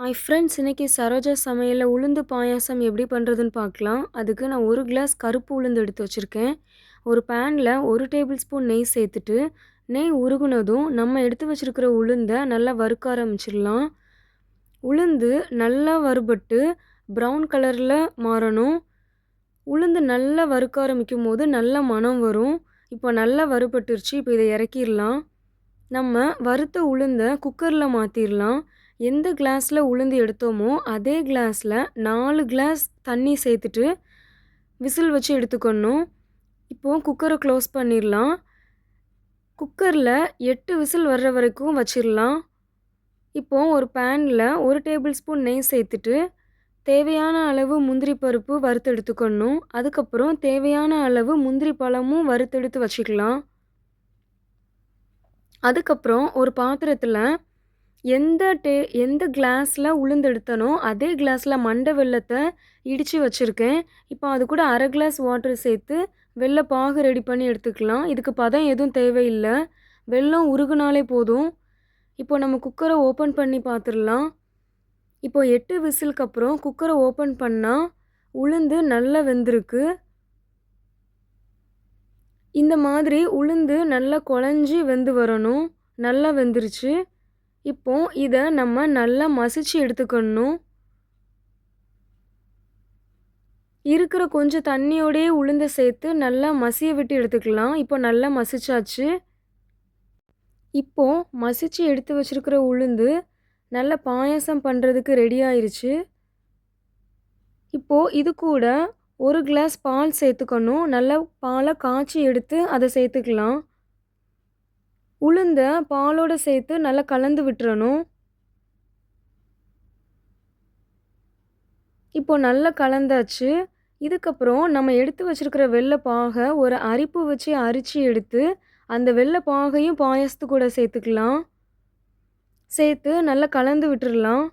Hi friends இன்னைக்கு சரோஜா சமையலில் உளுந்து பாயாசம் எப்படி பண்ணுறதுன்னு பார்க்கலாம். அதுக்கு நான் ஒரு கிளாஸ் கருப்பு உளுந்து எடுத்து வச்சுருக்கேன். ஒரு பேனில் ஒரு டேபிள் ஸ்பூன் நெய் சேர்த்துட்டு நெய் உருகுனதும் நம்ம எடுத்து வச்சுருக்கிற உளுந்தை நல்லா வறுக்க ஆரம்பிச்சிடலாம். உளுந்து நல்லா வறுபட்டு ப்ரௌன் கலரில் மாறணும். உளுந்து நல்லா வறுக்க ஆரம்பிக்கும் போது நல்ல மனம் வரும். இப்போ நல்லா வறுபட்டுருச்சு இப்போ இதை இறக்கிடலாம். நம்ம வறுத்த உளுந்தை குக்கரில் மாற்றிடலாம் எந்த கிளாஸில் உளுந்து எடுத்தோமோ அதே கிளாஸில் நாலு கிளாஸ் தண்ணி சேர்த்துட்டு விசில் வச்சு எடுத்துக்கணும். இப்போது குக்கரை க்ளோஸ் பண்ணிடலாம். குக்கரில் எட்டு விசில் வர்ற வரைக்கும் வச்சிடலாம். இப்போது ஒரு பேனில் ஒரு டேபிள் ஸ்பூன் நெய் சேர்த்துட்டு தேவையான அளவு முந்திரி பருப்பு வறுத்து எடுத்துக்கணும் அதுக்கப்புறம் தேவையான அளவு முந்திரி பழமும் வறுத்தெடுத்து வச்சுக்கலாம். அதுக்கப்புறம் ஒரு பாத்திரத்தில் எந்த டே எந்த கிளாஸில் உளுந்தெடுத்தனோ அதே கிளாஸில் மண்டை வெள்ளத்தை இடித்து வச்சுருக்கேன். இப்போ அது கூட அரை கிளாஸ் வாட்டர் சேர்த்து வெள்ளை பாகு ரெடி பண்ணி எடுத்துக்கலாம். இதுக்கு பதம் எதுவும் தேவையில்லை. வெள்ளம் உருகுனாலே போதும். இப்போ நம்ம குக்கரை ஓப்பன் பண்ணி பார்த்துடலாம் இப்போ எட்டு விசிலுக்கு அப்புறம் குக்கரை ஓப்பன் பண்ணால் உளுந்து நல்லா வெந்திருக்கு. இந்த மாதிரி உளுந்து நல்லா குழஞ்சி வெந்து வரணும். நல்லா வெந்துருச்சு. இப்போ இதை நம்ம நல்லா மசிச்சு எடுத்துக்கணும். இருக்கிற கொஞ்சம் தண்ணியோடையே உளுந்தை சேர்த்து நல்லா மசிய விட்டு எடுத்துக்கலாம். இப்போ நல்லா மசிச்சாச்சு. இப்போ மசிச்சு எடுத்து வச்சிருக்கிற உளுந்து நல்ல பாயாசம் பண்ணுறதுக்கு ரெடி ஆயிடுச்சு இப்போது இது கூட ஒரு கிளாஸ் பால் சேர்த்துக்கணும். நல்லா பாலை காய்ச்சி எடுத்து அதை சேர்த்துக்கலாம். உளுந்த பாலோடு சேர்த்து நல்லா கலந்து விட்டுறணும். இப்போ நல்லா கலந்தாச்சு. இதுக்கப்புறம் நம்ம எடுத்து வச்சுருக்கிற வெள்ளை பாகை ஒரு அரிப்பு வச்சு அரிச்சு எடுத்து அந்த வெள்ளை பாகையும் பாயசத்து கூட சேர்த்துக்கலாம். சேர்த்து நல்லா கலந்து விட்டுடலாம்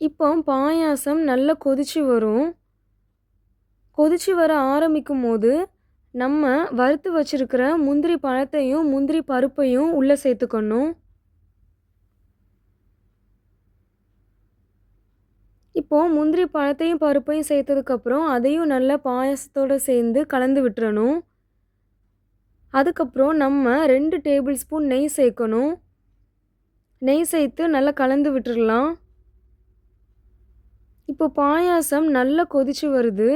இப்போ பாயாசம் நல்லா கொதிச்சு வரும். கொதிச்சு வர ஆரம்பிக்கும் போது நம்ம வறுத்து வச்சிருக்கிற முந்திரி பழத்தையும் முந்திரி பருப்பையும் உள்ளே சேர்த்துக்கணும். இப்போது முந்திரி பழத்தையும் பருப்பையும் சேர்த்ததுக்கப்புறம் அதையும் நல்லா பாயாசத்தோடு சேர்ந்து கலந்து விட்டுறணும். அதுக்கப்புறம் நம்ம ரெண்டு டேபிள் ஸ்பூன் நெய் சேர்க்கணும். நெய் சேர்த்து நல்லா கலந்து விட்டுடலாம் இப்போ பாயாசம் நல்லா கொதிச்சு வருது.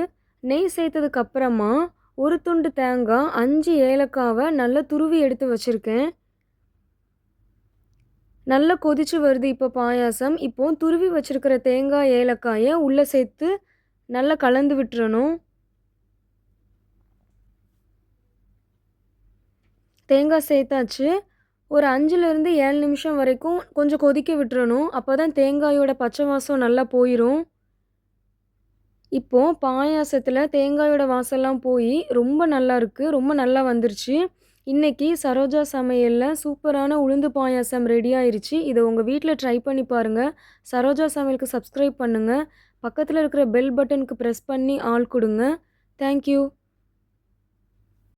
நெய் சேர்த்ததுக்கு அப்புறமா ஒரு துண்டு தேங்காய் அஞ்சு ஏலக்காவை நல்லா துருவி எடுத்து வச்சுருக்கேன். நல்லா கொதிச்சு வருது இப்போ பாயாசம். இப்போ துருவி வச்சுருக்கிற தேங்காய் ஏலக்காயை உள்ளே சேர்த்து நல்லா கலந்து விட்டுறணும். தேங்காய் சேர்த்தாச்சு. ஒரு அஞ்சுலேருந்து ஏழு நிமிஷம் வரைக்கும் கொஞ்சம் கொதிக்க விட்டுறணும். அப்போ தான் தேங்காயோட பச்சை வாசம் நல்லா போயிடும் இப்போது பாயாசத்தில் தேங்காயோட வாசம்லாம் போய் ரொம்ப நல்லா இருக்குது ரொம்ப நல்லா வந்துருச்சு. இன்றைக்கி சரோஜா சமையலில் சூப்பரான உளுந்து பாயாசம் ரெடி ஆயிருச்சு. இதை உங்கள் வீட்டில் ட்ரை பண்ணி பாருங்கள் சரோஜா சமையலுக்கு சப்ஸ்கிரைப் பண்ணுங்கள் பக்கத்தில் இருக்கிற பெல் பட்டனுக்கு ப்ரெஸ் பண்ணி ஆள் கொடுங்க. தேங்க்யூ